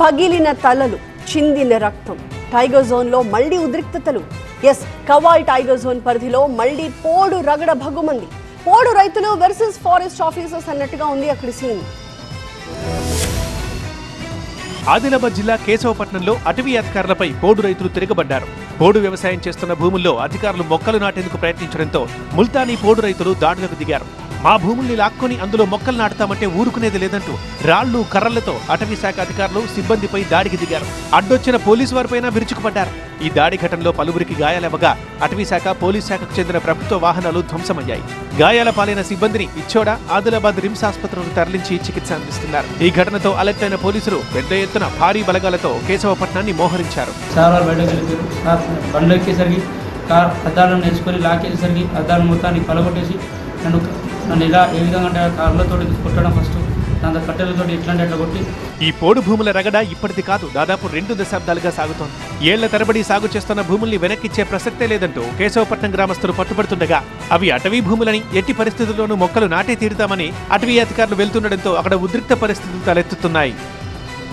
పగిలిన తలలు చిందిన రక్తం. టైగర్ జోన్లో మళ్ళీ ఉద్రిక్తతలు. ఎస్ కవాల్ టైగర్ జోన్ పరిధిలో మళ్ళీ పోడు రగడ భగుమంది. పోడు రైతులు వర్సెస్ ఫారెస్ట్ ఆఫీసర్స్ అన్నట్టుగా ఉంది అక్కడి సీన్. ఆదిలాబాద్ జిల్లా కేశవపట్నంలో అటవీ అధికారులపై పోడు రైతులు తిరగబడ్డారు. పోడు వ్యవసాయం చేస్తున్న భూముల్లో అధికారులు మొక్కలు నాటేందుకు ప్రయత్నించడంతో ముల్తానీ పోడు రైతులు దాడులకు దిగారు. మా భూముల్ని లాక్కొని అందులో మొక్కలు నాటుతామంటే ఊరుకునేది లేదంటూ రాళ్ళు కర్రలతో అటవీ శాఖ అధికారులు సిబ్బందిపై దాడికి దిగారు. అడ్డొచ్చిన పోలీసు వారిపైన విరుచుకుపడ్డారు. ఈ దాడి ఘటనలో పలువురికి గాయాలవ్వగా అటవీ శాఖ పోలీస్ శాఖకు చెందిన ప్రభుత్వ వాహనాలు ధ్వంసమయ్యాయి. గాయాల పాలైన సిబ్బందిని ఇచ్చోడ ఆదిలాబాద్ రిమ్స్ ఆసుపత్రికి తరలించి చికిత్స అందిస్తున్నారు. ఈ ఘటనతో అలర్ట్ అయిన పోలీసులు పెద్ద ఎత్తున భారీ బలగాలతో కేశవపట్నాన్ని మోహరించారు. సార్ బండ్లు ఎక్కేసరికి కార్ అద్దాలను నేర్చుకొని లాకేసరికి అద్దాలు మొత్తాన్ని పలగొట్టేసి నన్ను నన్ను ఇలా ఏ విధంగా అంటే కార్లతో కొట్టడం ఫస్ట్ దాంతో కట్టెలతో ఎట్లా అట్లా కొట్టి. ఈ పోడు భూముల రగడ ఇప్పటిది కాదు. దాదాపు రెండు దశాబ్దాలుగా సాగుతోంది. ఏళ్ళ తరబడి సాగు చేస్తున్న భూముల్ని వెనక్కిచ్చే ప్రసక్తే లేదంటూ కేశవపట్నం గ్రామస్తులు పట్టుబడుతుండగా అవి అటవీ భూములని ఎట్టి పరిస్థితుల్లోనూ మొక్కలు నాటే తీరుతామని అటవీ అధికారులు వెళ్తుండటంతో అక్కడ ఉద్రిక్త పరిస్థితులు తలెత్తుతున్నాయి.